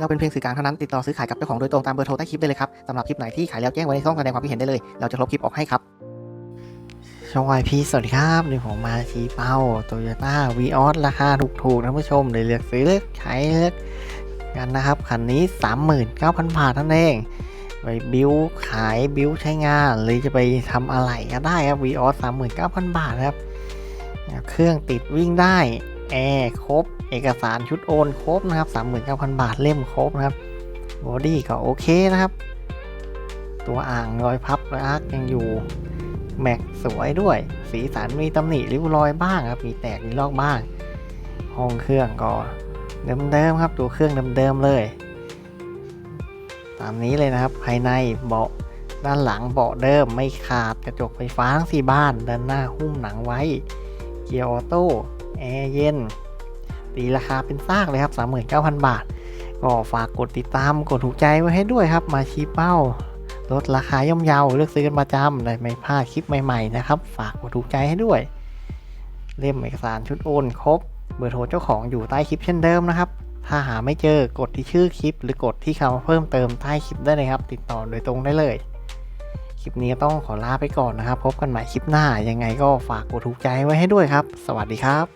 เราเป็นเพียงสื่อกลางเท่านั้นติดต่อซื้อขายกับเจ้าของโดยตรงตามเบอร์โทรใต้คลิปได้เลยครับสำหรับคลิปไหนที่ขายแล้วแจ้งไว้ในช่องแสดงความคิดเห็นได้เลย เราจะลบคลิปออกให้ครับช่องวายพีสวัสดีครับนี่ผมมาชี้เป้าโตโยต้าวีออสราคาถูกๆนะผู้ชมเลยเลือกซื้อเลือกใช้เลือกกันนะครับคันนี้ 39,000 บาทนั่นเองไปบิวขายบิวใช้งานหรือจะไปทำอะไรก็ได้ครับวีออส39,000 บาทครับ เครื่องติดวิ่งได้ แอร์ครบ เอกสารชุดโอนครบนะครับ 39,000 บาทเล่มครบนะครับบอดี้ก็โอเคนะครับ ตัวอ่างรอยพับละอาร์คยังอยู่ แม็กสวยด้วย สีสันมีตำหนิริ้วรอยบ้างครับ มีแตกมีลอกบ้าง ห้องเครื่องก็เดิมๆครับ ตัวเครื่องเดิมๆเลย ตามนี้เลยนะครับ ภายในเบาะด้านหลังเบาะเดิมไม่ขาดกระจกไฟฟ้าทั้งสี่บ้าน ด้านหน้าหุ้มหนังไว้ เกียร์ออโต้ แอร์เย็นตีราคาเป็นซากเลยครับ 39,000 บาท ก็ฝากกดติดตามกดถูกใจไว้ให้ด้วยครับ มาชี้เป้าลดราคาย่อมเยาเลือกซื้อกันประจำได้ไม่พลาดคลิปใหม่ๆนะครับ ฝากกดถูกใจให้ด้วย เล่มเอกสารชุดโอนครบ เบอร์โทรเจ้าของอยู่ใต้คลิปเช่นเดิมนะครับ ถ้าหาไม่เจอกดที่ชื่อคลิป หรือกดที่คำว่าเพิ่มเติมใต้คลิปได้เลยครับ ติดต่อโดยตรงได้เลย คลิปนี้ต้องขอลาไปก่อนนะครับ พบกันใหม่คลิปหน้ายังไงก็ฝากกดถูกใจไว้ให้ด้วยครับ สวัสดีครับ